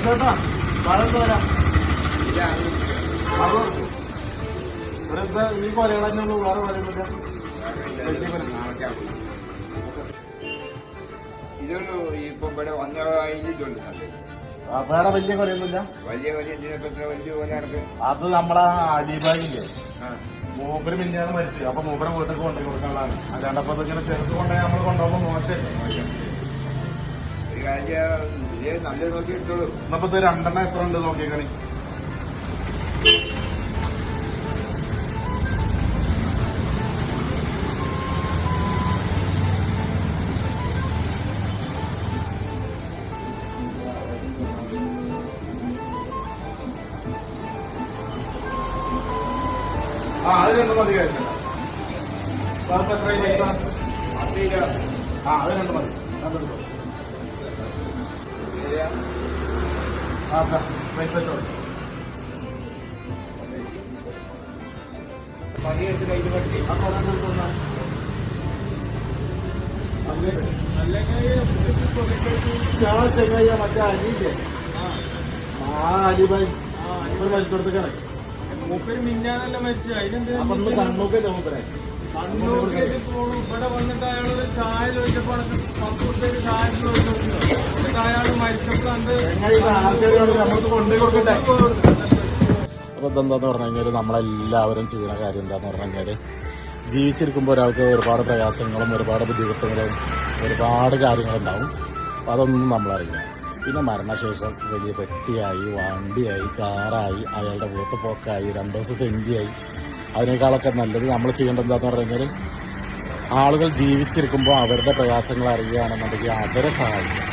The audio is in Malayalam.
ചേട്ടാ പഴം തരാം. അത് ഇവിടെ ഈ കൊലകളെ വേറെ പറയുന്നില്ല വലിയ കൊല. ഇതൊരു ഇപ്പൊ ഇവിടെ വന്ന ഇതുണ്ട് നല്ലത് ആ, വേറെ വലിയ കൊലയൊന്നുമില്ല. വലിയ വലിയ നടക്ക്? അത് നമ്മളെ അലിബാഗില്ലേ ആ. മൂപ്പര് മിന്നാന്ന് മരിച്ചു അപ്പൊ മൂപ്പരെ വീട്ടിൽ കൊണ്ടു കൊടുക്കാനുള്ളതാണ്. അല്ലാണ്ട് അപ്പൊ ഇതിങ്ങനെ ചെറുത്ത് കൊണ്ടുപോയി നമ്മൾ കൊണ്ടുപോകുമ്പോ മോശമല്ലേ ഒരു കാര്യം ഇത് രണ്ടെണ്ണം എത്ര ഉണ്ട് നോക്കിയേക്കണി. ആ അത് രണ്ടും മതി കഴിച്ചില്ല അതൊക്കെ എത്ര പൈസ ആ അത് രണ്ട് മതി. അതെടുത്തോ ആ ദാ, പൈസ ഇട്ടോ. പണി എടുത്ത് കഴിഞ്ഞ് പഠിച്ച് ആ കൊറേ എന്നാ. ഞാൻ ചെങ്ങയ്യ മറ്റേ അലിയില്ലേ ആ അലിബായി ഒരു മരിച്ചെടുത്തേക്കാണ് മൂപ്പര് മിഞ്ഞാന്നല്ല മരിച്ചു അതിനെന്ത് കണ്ണൂക്കല്ലേ മൂപ്പരെ കണ്ണൂർക്കേറ്റ് പോണു ഇവിടെ വന്നിട്ട് അയാളോട് ചായ ചോദിച്ചപ്പോ പത്ത് അപ്പോൾ ഇതെന്താന്ന് പറഞ്ഞു കഴിഞ്ഞാൽ നമ്മളെല്ലാവരും ചെയ്യുന്ന കാര്യം എന്താന്ന് പറഞ്ഞു കഴിഞ്ഞാൽ ജീവിച്ചിരിക്കുമ്പോൾ ഒരാൾക്ക് ഒരുപാട് പ്രയാസങ്ങളും ഒരുപാട് ബുദ്ധിമുട്ടുകളും ഒരുപാട് കാര്യങ്ങളുണ്ടാവും. അപ്പോൾ അതൊന്നും നമ്മളറിയില്ല. പിന്നെ മരണശേഷം വലിയ പെട്ടിയായി വണ്ടിയായി കാറായി അയാളുടെ വീട്ട് പോക്കായി രണ്ടു ദിവസം സെഞ്ചിയായി. അതിനേക്കാളൊക്കെ നല്ലത് നമ്മൾ ചെയ്യേണ്ടത് എന്താന്ന് പറഞ്ഞു കഴിഞ്ഞാൽ ആളുകൾ ജീവിച്ചിരിക്കുമ്പോൾ അവരുടെ പ്രയാസങ്ങൾ അറിയുകയാണെന്നുണ്ടെങ്കിൽ അവരെ സഹായിക്കുക.